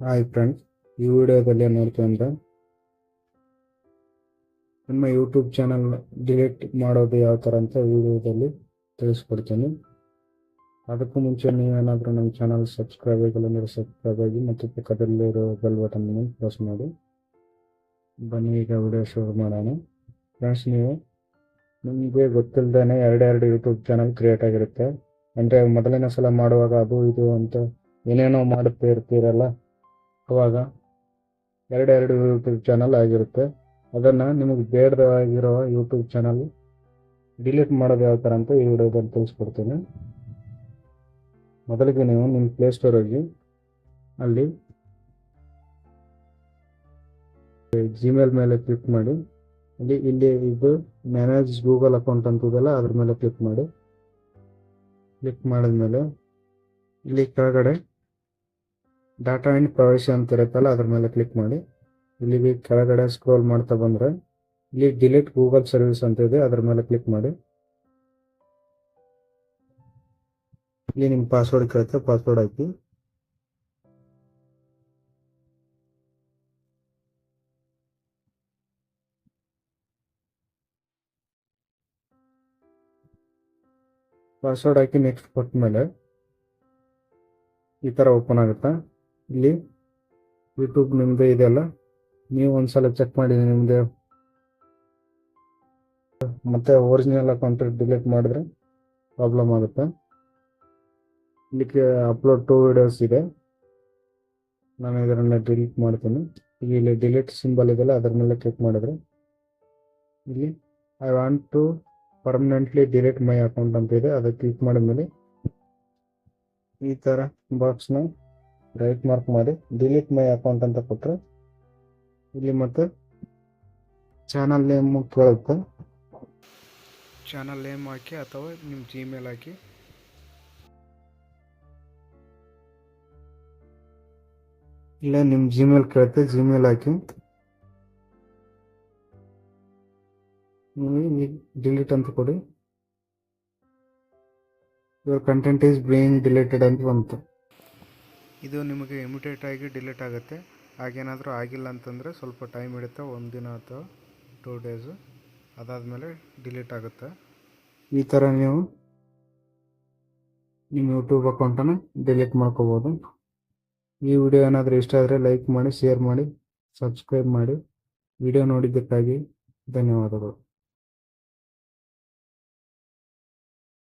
Hi friends ಈ ವಿಡಿಯೋದಲ್ಲಿ ಅಂದ್ರೆ ನಿಮ್ಮ ಯೂಟ್ಯೂಬ್ ಚಾನಲ್ ಡಿಲೀಟ್ ಮಾಡೋದು ಯಾವ ಥರ ಅಂತ ವಿಡಿಯೋದಲ್ಲಿ ತಿಳಿಸ್ಕೊಡ್ತೀನಿ. ಅದಕ್ಕೂ ಮುಂಚೆ ನೀವೇನಾದರೂ ನಮ್ಮ ಚಾನಲ್ ಸಬ್ಸ್ಕ್ರೈಬ್ ಆಗಿಲ್ಲ ಅಂದರೆ ಸಬ್ಸ್ಕ್ರೈಬ್ ಆಗಿ ಮತ್ತು ಪಕ್ಕದಲ್ಲಿರೋ ಬೆಲ್ ಬಟನ್ ಪ್ರೆಸ್ ಮಾಡಿ. ಬನ್ನಿ, ಈಗ ವಿಡಿಯೋ ಶುರು ಮಾಡೋಣ. ಫ್ರೆಂಡ್ಸ್ ನೀವು ನಿಮಗೆ ಗೊತ್ತಿಲ್ಲದೇ ಎರಡೆರಡು ಯೂಟ್ಯೂಬ್ ಚಾನಲ್ ಕ್ರಿಯೇಟ್ ಆಗಿರುತ್ತೆ. ಅಂದರೆ ಮೊದಲನೇ ಸಲ ಮಾಡುವಾಗ ಅದು ಇದು ಅಂತ ಏನೇನೋ ಮಾಡುತ್ತಾ ಇರ್ತೀರಲ್ಲ? ಅವಾಗ ಎರಡೆರಡು ಯೂಟ್ಯೂಬ್ ಚಾನಲ್ ಆಗಿರುತ್ತೆ. ಅದನ್ನು ನಿಮಗೆ ಬೇಡದಾಗಿರೋ ಯೂಟ್ಯೂಬ್ ಚಾನಲ್ ಡಿಲೀಟ್ ಮಾಡೋದು ಯಾವ ಥರ ಅಂತ ಈ ವಿಡಿಯೋದಲ್ಲಿ ತಿಳಿಸ್ಕೊಡ್ತೀನಿ ಮೊದಲಿಗೆ ನೀವು ನಿಮ್ಮ ಪ್ಲೇಸ್ಟೋರ್ ಹೋಗಿ, ಅಲ್ಲಿ ಜಿಮೇಲ್ ಮೇಲೆ ಕ್ಲಿಕ್ ಮಾಡಿ ಇಲ್ಲಿ ಇಲ್ಲಿ ಇದು ಮ್ಯಾನೇಜ್ ಗೂಗಲ್ ಅಕೌಂಟ್ ಅಂತದಲ್ಲ ಅದ್ರ ಮೇಲೆ ಕ್ಲಿಕ್ ಮಾಡಿ. ಕ್ಲಿಕ್ ಮಾಡಿದ್ಮೇಲೆ ಇಲ್ಲಿ ಕೆಳಗಡೆ ಡಾಟಾ ಆ್ಯಂಡ್ ಪ್ರವೇಶ ಅಂತ ಇರುತ್ತಲ್ಲ, ಅದ್ರ ಮೇಲೆ ಕ್ಲಿಕ್ ಮಾಡಿ. ಇಲ್ಲಿ ಕೆಳಗಡೆ ಸ್ಕ್ರೋಲ್ ಮಾಡ್ತಾ ಬಂದರೆ, ಇಲ್ಲಿ ಡಿಲೀಟ್ ಗೂಗಲ್ ಸರ್ವಿಸ್ ಅಂತ ಇದೆ, ಅದ್ರ ಮೇಲೆ ಕ್ಲಿಕ್ ಮಾಡಿ. ಇಲ್ಲಿ ನಿಮ್ಮ ಪಾಸ್ವರ್ಡ್ ಕೇಳುತ್ತೆ ಪಾಸ್ವರ್ಡ್ ಹಾಕಿ. ಪಾಸ್ವರ್ಡ್ ಹಾಕಿ ನೆಕ್ಸ್ಟ್ ಕೊಟ್ಟ ಮೇಲೆ ಈ ಥರ ಓಪನ್ ಆಗುತ್ತಾ. ಇಲ್ಲಿ ಯೂಟ್ಯೂಬ್ ಇದೆ ಇದೆಯಲ್ಲ ನೀವು ಒಂದ್ಸಲ ಚೆಕ್ ಮಾಡಿದ್ರೆ ನಿಮ್ಮದೇ ಮತ್ತೆ ಒರಿಜಿನಲ್ ಅಕೌಂಟ್ ಡಿಲೀಟ್ ಮಾಡಿದ್ರೆ ಪ್ರಾಬ್ಲಮ್ ಆಗುತ್ತೆ. ಇಲ್ಲಿ ಅಪ್ಲೋಡ್ ಟೂ ವಿಡಿಯೋಸ್ ಇದೆ. ನಾನು ಇದರನ್ನ ಡಿಲೀಟ್ ಮಾಡ್ತೀನಿ. ಈಗ ಇಲ್ಲಿ ಡಿಲೀಟ್ ಸಿಂಬಲ್ ಇದೆಯಲ್ಲ, ಅದರ ಮೇಲೆ ಕ್ಲಿಕ್ ಮಾಡಿದ್ರೆ ಇಲ್ಲಿ I want to permanently delete my account ಅಂತ ಇದೆ. ಅದಕ್ಕೆ ಕ್ಲಿಕ್ ಮಾಡಿದ್ಮೇಲೆ ಈ ಥರ ಬಾಕ್ಸ್ನ ರೈಟ್ ಮಾರ್ಕ್ ಮಾಡಿ ಡಿಲೀಟ್ ಮೈ ಅಕೌಂಟ್ ಅಂತ ಕೊಟ್ಟರೆ ಇಲ್ಲಿ ಮತ್ತೆ ಚಾನಲ್ ನೇಮ್ ಕೇಳುತ್ತೆ. ಚಾನಲ್ ನೇಮ್ ಹಾಕಿ ಅಥವಾ ನಿಮ್ಮ ಜಿಮೇಲ್ ಹಾಕಿ. ಇಲ್ಲ ನಿಮ್ಮ ಜಿಮೇಲ್ ಕೇಳುತ್ತೆ ಜಿಮೇಲ್ ಹಾಕಿ. ನೀವು ಡಿಲೀಟ್ ಅಂತ ಕೊಡಿ. Your content is being deleted ಅಂತ ಬಂತು. ಇದು ನಿಮಗೆ ಇಮಿಡಿಯೇಟ್ ಆಗಿ ಡಿಲೀಟ್ ಆಗುತ್ತೆ. ಹಾಗೇನಾದರೂ ಆಗಿಲ್ಲ ಅಂತಂದರೆ ಸ್ವಲ್ಪ ಟೈಮ್ ಹಿಡಿಯುತ್ತೆ ಒಂದು ದಿನ ಅಥವಾ ಟೂ ಡೇಸು ಅದಾದಮೇಲೆ ಡಿಲೀಟ್ ಆಗುತ್ತೆ. ಈ ಥರ ನೀವು ನಿಮ್ಮ ಯೂಟ್ಯೂಬ್ ಅಕೌಂಟನ್ನು ಡಿಲೀಟ್ ಮಾಡ್ಕೋಬೋದು. ಈ ವಿಡಿಯೋ ಏನಾದರೂ ಇಷ್ಟ ಆದರೆ ಲೈಕ್ ಮಾಡಿ ಶೇರ್ ಮಾಡಿ ಸಬ್ಸ್ಕ್ರೈಬ್ ಮಾಡಿ. ವಿಡಿಯೋ ನೋಡಿದ್ದಕ್ಕಾಗಿ ಧನ್ಯವಾದಗಳು.